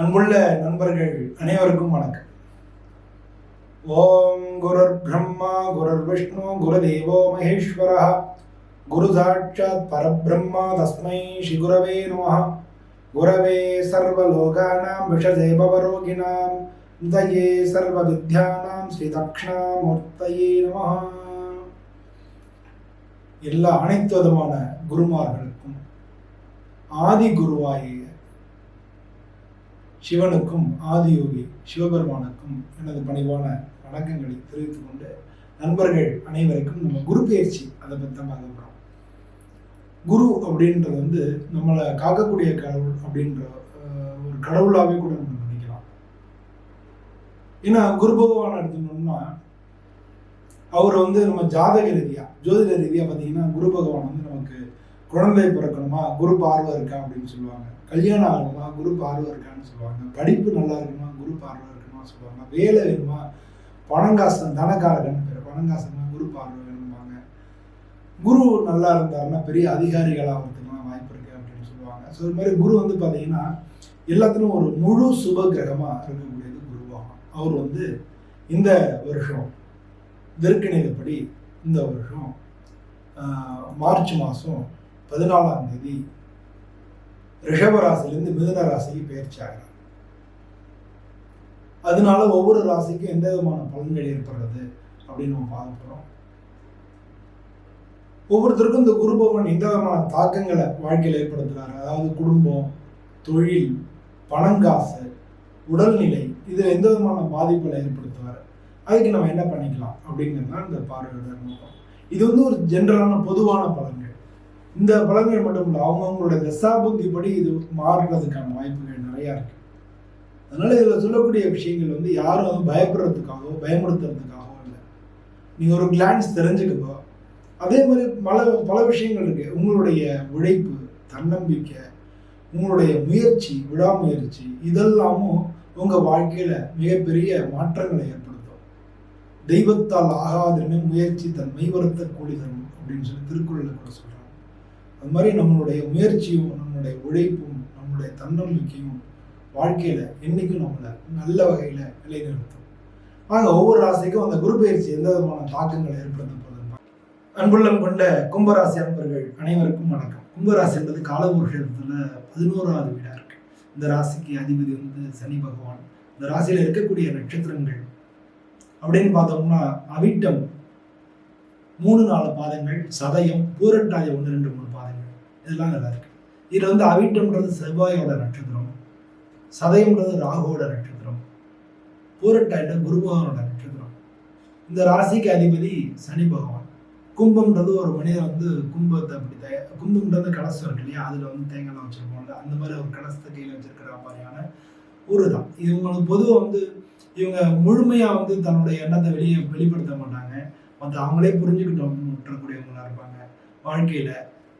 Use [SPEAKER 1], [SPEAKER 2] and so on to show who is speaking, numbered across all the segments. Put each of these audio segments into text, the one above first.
[SPEAKER 1] அன்புள்ள நண்பர்கள் அனைவருக்கும் வணக்கம். ஓம் குருர் பிரம்மா குருர் விஷ்ணு குரு தேவோ மகேஸ்வரः. குரு சாட்சாத் பரபிரம்மா தஸ்மை ஸ்ரீ குரவே நமः குரவே சர்வலோகானாம் விஷதே பவரோகிணாம் தயே சர்வவித்யானாம் ஸ்ரீ தக்ஷணாமூர்த்தயே நம எல்லா அனைத்து விதமான குருமார்களுக்கும் ஆதி குருவாயே சிவனுக்கும் ஆதியோகி சிவபெருமானுக்கும் எனது பணிவான வணக்கங்களை தெரிவித்துக் கொண்டு நண்பர்கள் அனைவருக்கும் நம்ம குரு பயிற்சி அதை பற்றி தான் பார்க்க போகிறோம் குரு அப்படின்றது வந்து நம்மளை காக்கக்கூடிய கடவுள் அப்படின்ற ஒரு கடவுளாகவே கூட நம்ம நினைக்கலாம். ஏன்னா குரு பகவான் எடுத்துக்கணும்னா அவர் வந்து நம்ம ஜாதக ரீதியா ஜோதிட ரீதியா பார்த்தீங்கன்னா குரு பகவான் வந்து நமக்கு குழந்தை பிறக்கணுமா குரு பார்வை இருக்கா அப்படின்னு சொல்லுவாங்க. கல்யாணம் ஆகணுமா? குரு பார்வை இருக்கான்னு சொல்லுவாங்க. படிப்பு நல்லா இருக்குமா? குரு பார்வை இருக்குமா? சொல்லுவாங்க. வேலை வேணுமா? பணங்காசன் தனக்காரகன் பேர். பணங்காசன்னா குரு பார்வை வேணும்பாங்க. குரு நல்லா இருந்தாருன்னா பெரிய அதிகாரிகளாக ஆகிறதுக்குலாம் வாய்ப்பு இருக்கு அப்படின்னு சொல்லுவாங்க. ஸோ இது மாதிரி குரு வந்து பார்த்தீங்கன்னா எல்லாத்துலையும் ஒரு முழு சுப கிரகமாக இருக்கக்கூடியது குருவாகும் அவர் வந்து இந்த வருஷம் திருக்கணிதப்படி இந்த வருஷம் மார்ச் மாதம் பதினாலாம் தேதி ரிஷப ராசியிலேருந்து மிதுன ராசிக்கு பயிற்சி ஆகிறார் அதனால ஒவ்வொரு ராசிக்கும் எந்த விதமான பலன்கள் ஏற்படுறது அப்படின்னு நம்ம பார்க்க போகிறோம் ஒவ்வொருத்தருக்கும் இந்த குரு பகவான் எந்த விதமான தாக்கங்களை வாழ்க்கையில் ஏற்படுத்துறாரு? அதாவது குடும்பம் தொழில் பணங்காசு உடல்நிலை இதில் எந்த விதமான பாதிப்புகளை ஏற்படுத்துவார்? அதுக்கு நம்ம என்ன பண்ணிக்கலாம் அப்படிங்கிறது தான் இந்த பார்வையோட நோக்கம். இது வந்து ஒரு ஜென்ரலான பொதுவான பலன்கள். இந்த பலன்கள் மட்டும் இல்லை அவங்கவுங்களோட தசாபுத்தி படி இது மாறுறதுக்கான வாய்ப்புகள் நிறையா இருக்கு. அதனால இதில் சொல்லக்கூடிய விஷயங்கள் வந்து யாரும் வந்து பயப்படுறதுக்காகவோ பயமுறுத்துறதுக்காகவோ இல்லை. நீங்கள் ஒரு கிளான்ஸ் தெரிஞ்சுக்கப்போ அதே மாதிரி பல பல விஷயங்கள் இருக்கு. உங்களுடைய உழைப்பு தன்னம்பிக்கை உங்களுடைய முயற்சி விடாமுயற்சி இதெல்லாமும் உங்கள் வாழ்க்கையில் மிகப்பெரிய மாற்றங்களை ஏற்படுத்தும். தெய்வத்தால் ஆகாதுன்னு முயற்சி தன் மெய்வருத்த தரும் அப்படின்னு சொல்லி திருக்குறளில் கூட சொல்கிறாங்க அது மாதிரி நம்மளுடைய முயற்சியும் நம்மளுடைய உழைப்பும் நம்மளுடைய தன்னம்பிக்கையும் வாழ்க்கையில் என்றைக்கும் நம்மளை நல்ல வகையில் நிலைநிறுத்தும். ஆக ஒவ்வொரு ராசிக்கும் அந்த குரு பயிற்சி எந்த விதமான தாக்கங்களை ஏற்படுத்த போகுதுன்னு அன்புள்ளம் கொண்ட கும்பராசி அன்பர்கள் அனைவருக்கும் வணக்கம். கும்பராசி என்பது காலபுருஷத்தில் பதினோராவது வீடாக இருக்கு. இந்த ராசிக்கு அதிபதி வந்து சனி பகவான். இந்த ராசியில் இருக்கக்கூடிய நட்சத்திரங்கள் அப்படின்னு பார்த்தோம்னா அவிட்டம் மூணு நாலு பாதங்கள் சதயம் பூரட்டாதி ஒன்று ரெண்டு மூணு. இதெல்லாம் நல்லா இருக்கு. இதில் வந்து அவிட்டம்ன்றது செவ்வாயோட நட்சத்திரம். சதயம்ன்றது ராகுவோட நட்சத்திரம். பூரட்டாயிட்ட குரு பகவானோட நட்சத்திரம். இந்த ராசிக்கு அதிபதி சனி பகவான். கும்பம்ன்றது ஒரு மனிதன் வந்து கும்பத்தை அப்படி தய கும்பம்ன்றது கலசம் இருக்கு இல்லையா? அதில் வந்து தேங்காய் வச்சுருப்பாங்க அந்த மாதிரி ஒரு கலசத்தை கையில் வச்சுருக்கிற மாதிரியான ஒரு தான். இவங்களுக்கு பொதுவாக வந்து இவங்க முழுமையாக வந்து தன்னுடைய எண்ணத்தை வெளியே வெளிப்படுத்த மாட்டாங்க. மற்ற அவங்களே புரிஞ்சுக்கிட்டோம் முற்றக்கூடியவங்களாக இருப்பாங்க. வாழ்க்கையில்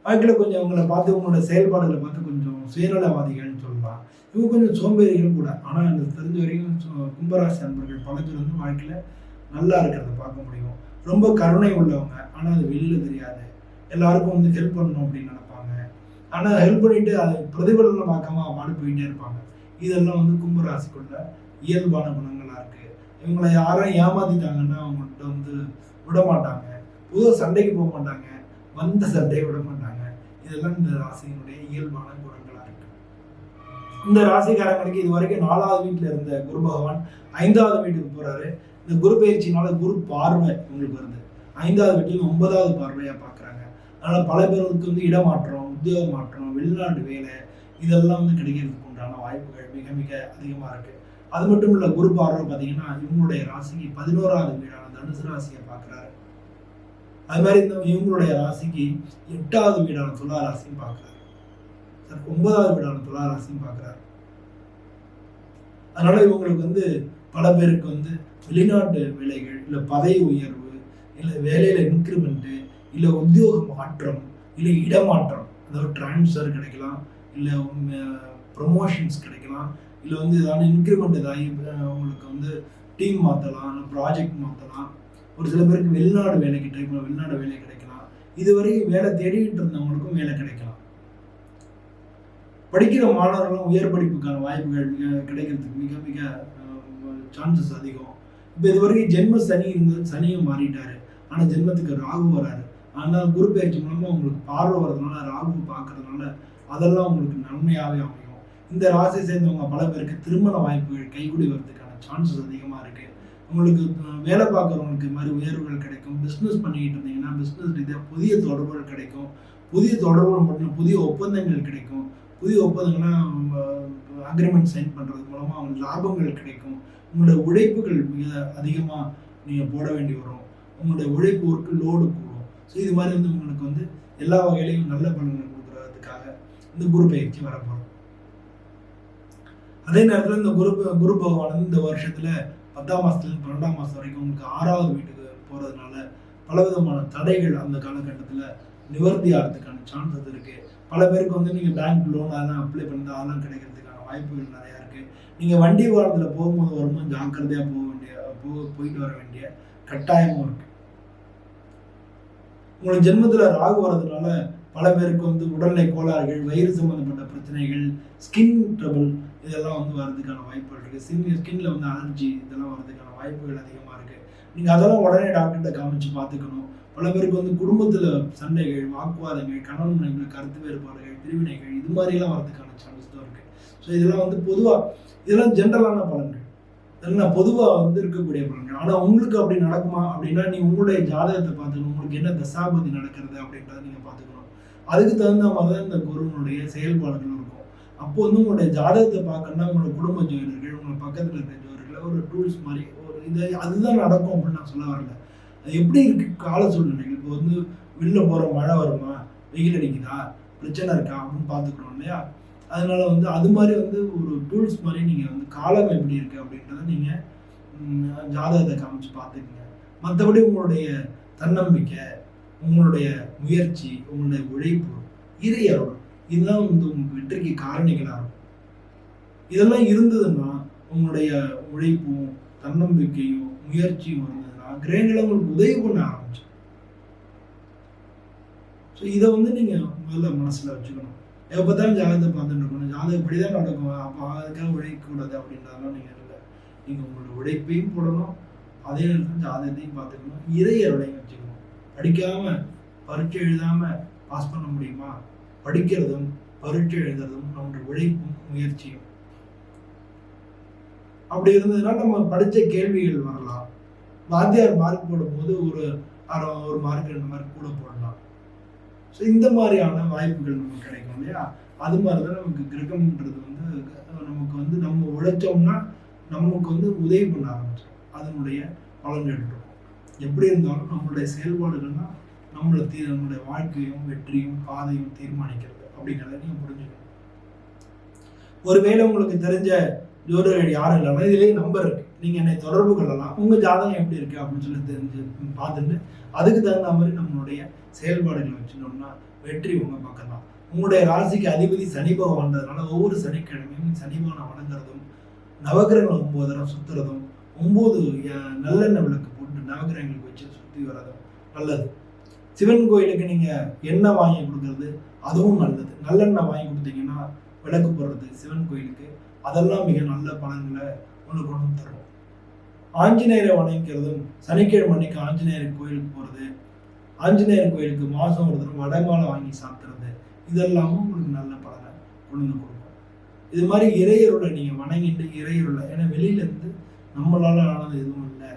[SPEAKER 1] வாழ்க்கையில் கொஞ்சம் அவங்கள பார்த்து இவங்களோட செயல்பாடுகளை பார்த்து கொஞ்சம் சுயநலவாதிகள்னு சொல்லலாம் இவங்க கொஞ்சம் சோம்பேறிகளும் கூட. ஆனால் எனக்கு தெரிஞ்ச வரைக்கும் கும்பராசி அன்பர்கள் பல பேர் வந்து வாழ்க்கையில் நல்லா இருக்கிறத பார்க்க முடியும். ரொம்ப கருணை உள்ளவங்க. ஆனால் அது வெளியில் தெரியாது. எல்லாருக்கும் வந்து ஹெல்ப் பண்ணணும் அப்படின்னு நினைப்பாங்க. ஆனால் ஹெல்ப் பண்ணிட்டு அது பிரதிபலனை பார்க்காம பாடு போயிட்டே இருப்பாங்க. இதெல்லாம் வந்து கும்பராசிக்குள்ள இயல்பான குணங்களாக இருக்குது இவங்களை யாரும் ஏமாத்திட்டாங்கன்னா அவங்கள்ட்ட வந்து விட மாட்டாங்க புது சண்டைக்கு போக மாட்டாங்க. வந்த சண்டையை விட மாட்டாங்க. இதெல்லாம் இந்த ராசியினுடைய இயல்பான குணங்களாக இருக்கு. இந்த ராசிக்காரங்களுக்கு இது வரைக்கும் நாலாவது வீட்டில் இருந்த குரு பகவான் ஐந்தாவது வீட்டுக்கு போறாரு. இந்த குரு பயிற்சினால குரு பார்வை உங்களுக்கு வருது. ஐந்தாவது வீட்டில் ஒன்பதாவது பார்வையாக பார்க்குறாங்க அதனால் பல பேருக்கு வந்து இடமாற்றம் உத்தியோக மாற்றம் வெளிநாட்டு வேலை இதெல்லாம் வந்து கிடைக்கிறதுக்கு உண்டான வாய்ப்புகள் மிக மிக அதிகமாக இருக்குது அது மட்டும் இல்லை குரு பார்வை பார்த்தீங்கன்னா இவங்களுடைய ராசிக்கு பதினோராவது வீடான தனுசு ராசியை பார்க்குறாரு அது மாதிரி இந்த இவங்களுடைய ராசிக்கு எட்டாவது வீடான துலா ராசியும் பார்க்குறாரு. சார் ஒன்பதாவது வீடான துலா ராசியும் பார்க்குறாரு. அதனால இவங்களுக்கு வந்து பல பேருக்கு வந்து வெளிநாட்டு வேலைகள் இல்லை பதவி உயர்வு இல்லை வேலையில் இன்க்ரிமெண்ட்டு இல்லை உத்தியோக மாற்றம் இல்லை இடமாற்றம் அதாவது ட்ரான்ஸ்ஃபர் கிடைக்கலாம் இல்லை ப்ரொமோஷன்ஸ் கிடைக்கலாம் இல்லை வந்து ஏதாவது இன்க்ரிமெண்ட் இதாகி அஹ், உங்களுக்கு வந்து டீம் மாற்றலாம் இல்லை ப்ராஜெக்ட் மாற்றலாம் ஒரு சில பேருக்கு வெளிநாடு வேலைக்கு ட்ரை பண்ண வெளிநாடு வேலை கிடைக்கலாம் இதுவரைக்கும் வேலை தேடிக்கிட்டு இருந்தவங்களுக்கும் வேலை கிடைக்கலாம். படிக்கிற மாணவர்களும் உயர் படிப்புக்கான வாய்ப்புகள் மிக கிடைக்கிறதுக்கு மிக மிக சான்சஸ் அதிகம். இப்போ இதுவரைக்கும் ஜென்ம சனி இருந்தது சனியும் மாறிட்டாரு. ஆனால் ஜென்மத்துக்கு ராகு வராரு. ஆனால் குரு பயிற்சி மூலமாக உங்களுக்கு பார்வை வர்றதுனால ராகு பார்க்கறதுனால அதெல்லாம் உங்களுக்கு நன்மையாகவே அமையும். இந்த ராசியை சேர்ந்தவங்க பல பேருக்கு திருமண வாய்ப்புகள் கைகூடி வர்றதுக்கான சான்சஸ் அதிகமாக இருக்குது உங்களுக்கு வேலை பார்க்குறவங்களுக்கு மாதிரி உயர்வுகள் கிடைக்கும். பிஸ்னஸ் பண்ணிக்கிட்டு இருந்தீங்கன்னா பிஸ்னஸ் ரீதியாக புதிய தொடர்புகள் கிடைக்கும். புதிய தொடர்புகள் மட்டும் புதிய ஒப்பந்தங்கள் கிடைக்கும். புதிய ஒப்பந்தங்கள்னா அக்ரிமெண்ட் சைன் பண்ணுறது மூலமாக அவங்க லாபங்கள் கிடைக்கும். உங்களுடைய உழைப்புகள் மிக அதிகமாக நீங்கள் போட வேண்டி வரும். உங்களுடைய உழைப்பு ஒர்க்கு லோடு கூடும். ஸோ இது மாதிரி வந்து உங்களுக்கு வந்து எல்லா வகையிலையும் நல்ல பலன்கள் கொடுக்குறதுக்காக இந்த குரு பயிற்சி வரப்போகிறோம் அதே நேரத்தில் இந்த குரு குரு பகவான் வந்து இந்த வருஷத்தில் பத்தாம் மாதத்துலேருந்து பன்னெண்டாம் மாதம் வரைக்கும் உங்களுக்கு ஆறாவது வீட்டுக்கு போகிறதுனால பலவிதமான தடைகள் அந்த காலகட்டத்தில் நிவர்த்தி ஆகிறதுக்கான சான்சஸ் இருக்குது பல பேருக்கு வந்து நீங்கள் பேங்க் லோன் அதெல்லாம் அப்ளை பண்ணி அதெல்லாம் கிடைக்கிறதுக்கான வாய்ப்புகள் நிறையா இருக்குது நீங்கள் வண்டி வாரத்தில் போகும்போது வரும்போது ஜாக்கிரதையாக போக வேண்டிய போக போயிட்டு வர வேண்டிய கட்டாயமும் இருக்குது உங்களுக்கு ஜென்மத்தில் ராகு வர்றதுனால பல பேருக்கு வந்து உடல்நிலை கோளாறுகள் வயிறு சம்மந்தப்பட்ட பிரச்சனைகள் ஸ்கின் ட்ரபிள் இதெல்லாம் வந்து வரதுக்கான வாய்ப்புகள் இருக்குது சின்ன ஸ்கின்ல வந்து அலர்ஜி இதெல்லாம் வர்றதுக்கான வாய்ப்புகள் அதிகமாக இருக்குது நீங்கள் அதெல்லாம் உடனே டாக்டர்கிட்ட காமிச்சு பார்த்துக்கணும். பல பேருக்கு வந்து குடும்பத்தில் சண்டைகள் வாக்குவாதங்கள் கணவன் மனைவில கருத்து வேறுபாடுகள் பிரிவினைகள் இது மாதிரிலாம் வரதுக்கான சான்ஸ் தான் இருக்குது ஸோ இதெல்லாம் வந்து பொதுவாக இதெல்லாம் ஜென்ரலான பலன்கள். இதெல்லாம் பொதுவாக வந்து இருக்கக்கூடிய பலன்கள். ஆனால் உங்களுக்கு அப்படி நடக்குமா? அப்படின்னா நீ உங்களுடைய ஜாதகத்தை பார்த்துக்கணும். உங்களுக்கு என்ன தசாபதி நடக்கிறது அப்படின்றத நீங்கள் பார்த்துக்கணும். அதுக்கு தகுந்த மாதிரி தான் இந்த குருவனுடைய செயல்பாடுகள் இருக்கும். அப்போ வந்து உங்களுடைய ஜாதகத்தை பார்க்கணும்னா உங்களோட குடும்ப ஜோதிடர்கள் உங்களை பக்கத்தில் இருக்கிற ஜோதிடர்கள் ஒரு டூல்ஸ் மாதிரி ஒரு இது அதுதான் நடக்கும் அப்படின்னு நான் சொல்ல வரல. அது எப்படி இருக்கு கால சூழ்நிலைகள் இப்போ வந்து வெளில போகிற மழை வருமா? வெயில் அடிக்குதா? பிரச்சனை இருக்கா? அப்படின்னு பார்த்துக்கணும் இல்லையா? அதனால வந்து அது மாதிரி வந்து ஒரு டூல்ஸ் மாதிரி நீங்கள் வந்து காலம் எப்படி இருக்கு அப்படின்றத நீங்கள் ஜாதகத்தை காமிச்சு பார்த்துக்கங்க. மற்றபடி உங்களுடைய தன்னம்பிக்கை உங்களுடைய முயற்சி உங்களுடைய உழைப்பு இறை இதுதான் வந்து உங்களுக்கு வெற்றிக்கு காரணிகளாக இருக்கும். இதெல்லாம் இருந்ததுன்னா உங்களுடைய உழைப்பும் தன்னம்பிக்கையும் முயற்சியும் இருந்ததுன்னா கிரகங்கள் உங்களுக்கு உதவி பண்ண ஆரம்பிச்சு ஸோ இதை வந்து நீங்கள் முதல்ல மனசில் வச்சுக்கணும். எப்போ பார்த்தாலும் ஜாதகத்தை பார்த்துட்டு இருக்கணும். ஜாதகம் இப்படி தான் நடக்கும். அப்போ அதுக்காக உழைக்கக்கூடாது அப்படின்றதெல்லாம் நீங்கள் இல்லை. நீங்கள் உங்களோட உழைப்பையும் போடணும். அதே நேரத்தில் ஜாதகத்தையும் பார்த்துக்கணும். இறை அருளையும் வச்சுக்கணும். படிக்காமல் பரீட்சை எழுதாமல் பாஸ் பண்ண முடியுமா? படிக்கிறதும் பரீட்சை எழுதுறதும் நம்முடைய உழைப்பும் முயற்சியும். அப்படி இருந்ததுன்னா நம்ம படித்த கேள்விகள் வரலாம். வாத்தியார் மார்க் போடும்போது ஒரு அரை ஒரு மார்க் ரெண்டு மார்க் கூட போடலாம். ஸோ இந்த மாதிரியான வாய்ப்புகள் நமக்கு கிடைக்கும் இல்லையா? அது மாதிரி தான் நமக்கு கிரகம்ன்றது வந்து நமக்கு வந்து நம்ம உழைச்சோம்னா நமக்கு வந்து உதவி பண்ண ஆரம்பிச்சிடும் அதனுடைய பலன் இருக்கும். எப்படி இருந்தாலும் நம்மளுடைய செயல்பாடுகள்னால் நம்மளை தீ நம்மளுடைய வாழ்க்கையும் வெற்றியும் பாதையும் தீர்மானிக்கிறது அப்படிங்கிறத நீங்கள் புரிஞ்சுக்கணும். ஒருவேளை உங்களுக்கு தெரிஞ்ச ஜோதிடர் யாரும் இல்லைன்னா இதுலேயே நம்பர் இருக்கு. நீங்கள் என்னை தொடர்பு கொள்ளலாம். உங்கள் ஜாதகம் எப்படி இருக்கு அப்படின்னு சொல்லி தெரிஞ்சு பார்த்துட்டு அதுக்கு தகுந்த மாதிரி நம்மளுடைய செயல்பாடுகளை வச்சுட்டோம்னா வெற்றி உங்கள் பக்கம் தான் உங்களுடைய ராசிக்கு அதிபதி சனி வந்ததுனால ஒவ்வொரு சனிக்கிழமையும் சனிபகவானை வணங்குறதும் நவகிரகங்கள் ஒம்பது தடவை சுற்றுறதும் ஒம்பது நல்லெண்ணெய் விளக்கு போட்டு நவகிரகங்களுக்கு வச்சு சுற்றி வர்றதும் நல்லது. சிவன் கோயிலுக்கு நீங்கள் எண்ணெய் வாங்கி கொடுக்கறது அதுவும் நல்லது. நல்லெண்ணெய் வாங்கி கொடுத்தீங்கன்னா விளக்கு போடுறது சிவன் கோயிலுக்கு. அதெல்லாம் மிக நல்ல பலன்களை உங்களுக்கு கொண்டு தரும். ஆஞ்சநேயரை வணங்கிக்கிறதும் சனிக்கிழமை அன்னைக்கு ஆஞ்சநேயர் கோயிலுக்கு போகிறது ஆஞ்சநேயர் கோயிலுக்கு மாதம் ஒரு தடவை வடமாலை வாங்கி சாப்பிட்றது இதெல்லாமும் உங்களுக்கு நல்ல பலனை கொண்டு வந்து கொடுக்கும். இது மாதிரி இறையருளை நீங்கள் வணங்கிட்டு இறையருளை ஏன்னா வெளியிலேருந்து நம்மளால ஆனது எதுவும் இல்லை.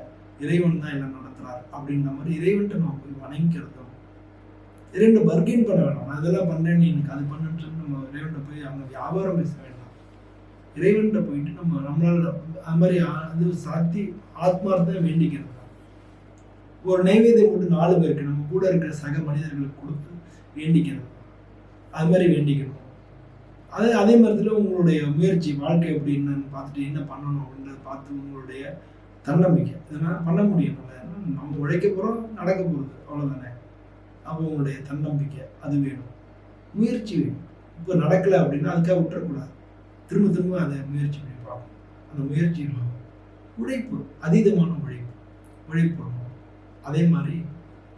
[SPEAKER 1] இறைவன் தான் எல்லாம் நடத்துகிறார் அப்படின்ற மாதிரி இறைவன்ட்ட நம்ம போய் வணங்கிக்கிறது இரண்டு பர்கின் பண்ண வேணாம் நான் இதெல்லாம் பண்ணுறேன் நீ எனக்கு அது பண்ணுன்னு நம்ம இறைவன்ட்ட போய் அவங்க வியாபாரம் பேச வேண்டாம். இறைவன்கிட்ட போயிட்டு நம்ம நம்மளால அது மாதிரி அது சாத்தி ஆத்மார்த்தம் வேண்டிக்கிறது ஒரு நைவேத்தியம் போட்டு நாலு பேருக்கு நம்ம கூட இருக்கிற சக மனிதர்களுக்கு கொடுத்து வேண்டிக்கணும் அது மாதிரி வேண்டிக்கணும். அது அதே நேரத்தில் உங்களுடைய முயற்சி வாழ்க்கை எப்படி என்னன்னு பார்த்துட்டு என்ன பண்ணணும் அப்படின்றத பார்த்து உங்களுடைய தன்னம்பிக்கை. இதெல்லாம் பண்ண முடியும் நம்ம நம்ம உழைக்க போகிறோம் நடக்க போகிறது அவ்வளோதானே அப்போ உங்களுடைய தன்னம்பிக்கை அது வேணும். முயற்சி வேணும். இப்போ நடக்கலை அப்படின்னா அதுக்காக விட்டுறக்கூடாது. திரும்ப திரும்ப அதை முயற்சி பண்ணி பார்க்கணும். அந்த முயற்சி இல்லாமல் உழைப்பு அதீதமான உழைப்பு உழைப்பு அதே மாதிரி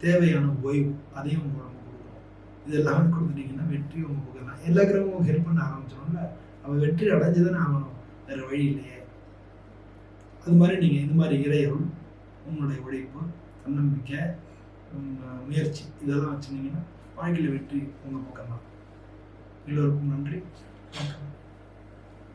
[SPEAKER 1] தேவையான ஓய்வு அதையும் உங்க உடம்பு கொடுக்கணும். இதெல்லாம் கொடுத்துட்டீங்கன்னா வெற்றி உங்க கொடுக்கலாம் எல்லா கிரகமும் ஹெல்ப் பண்ண ஆரம்பிச்சோம்ல அவன் வெற்றி அடைஞ்சுதான் ஆகணும். வேற வழி இல்லையே. அது மாதிரி நீங்கள் இந்த மாதிரி இறையருள் உங்களுடைய உழைப்பு தன்னம்பிக்கை முயற்சி இதெல்லாம் வச்சுருந்தீங்கன்னா வாழ்க்கையில் வெற்றி உங்கள் பக்கம் தான் எல்லோருக்கும் நன்றி. வணக்கம்